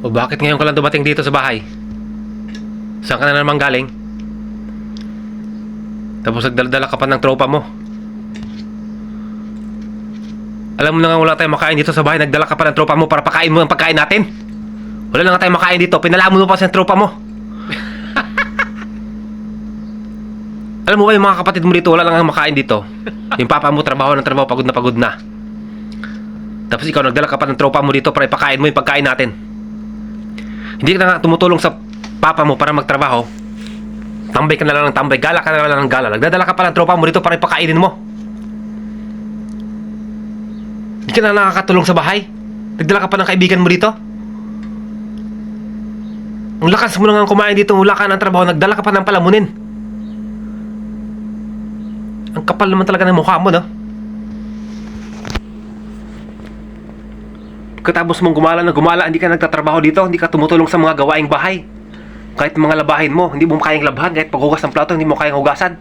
O bakit ngayon ka lang dumating dito sa bahay? Saan ka na naman galing? Tapos nagdaladala ka pa ng tropa mo. Alam mo na nga wala tayong makain dito sa bahay. Nagdala ka pa ng tropa mo para pakain mo ang pagkain natin. Wala na nga tayong makain dito. Pinalamon mo pa sa tropa mo. Alam mo ba yung mga kapatid mo dito, wala lang ang makain dito. Yung papa mo trabaho ng trabaho, pagod na pagod na. Tapos ikaw nagdala ka pa ng tropa mo dito para ipakain mo yung pagkain natin. Hindi ka na tumutulong sa papa mo para magtrabaho. Tambay ka na lang ng tambay, gala ka na lang ng gala. Nagdadala ka pa ng tropa mo dito para ipakainin mo. Hindi ka na nakakatulong sa bahay. Nagdala ka pa ng kaibigan mo dito. Ang lakas mo na nga kumain dito, wala ka ng trabaho, nagdala ka pa ng palamunin. Ang kapal naman talaga ng mukha mo, no? Pagkatapos mong gumala na gumala, hindi ka nagtatrabaho dito, hindi ka tumutulong sa mga gawaing bahay. Kahit mga labahin mo, hindi mo kayang labhan, kahit paghugas ng plato, hindi mo kayang hugasan.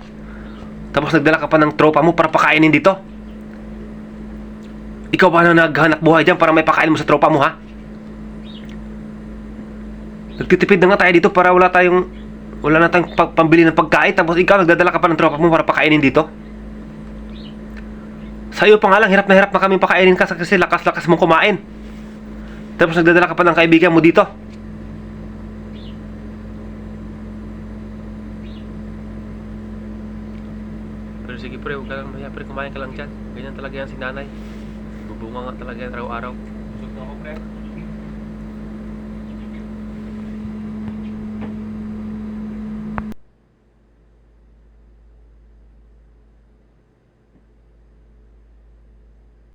Tapos nagdala ka pa ng tropa mo para pakainin dito. Ikaw ba na naghanap buhay dyan para may pakain mo sa tropa mo, ha? Nagtitipid na nga tayo dito para wala tayong wala na tayong pa- pambili ng pagkain tapos ikaw nagdadala ka pa ng tropa mo para pakainin dito. Sa'yo pa nga lang, hirap na hirap na kami pakainin ka kasi lakas-lakas mong kumain. Tapos nagdadala ka pa ng kaibigan mo dito. Pero sige pre, huwag ka lang maya pre, kumain ka lang dyan. Ganyan talaga yan si nanay. Bubunga nga talaga yan araw-araw. Busog na ako, pre.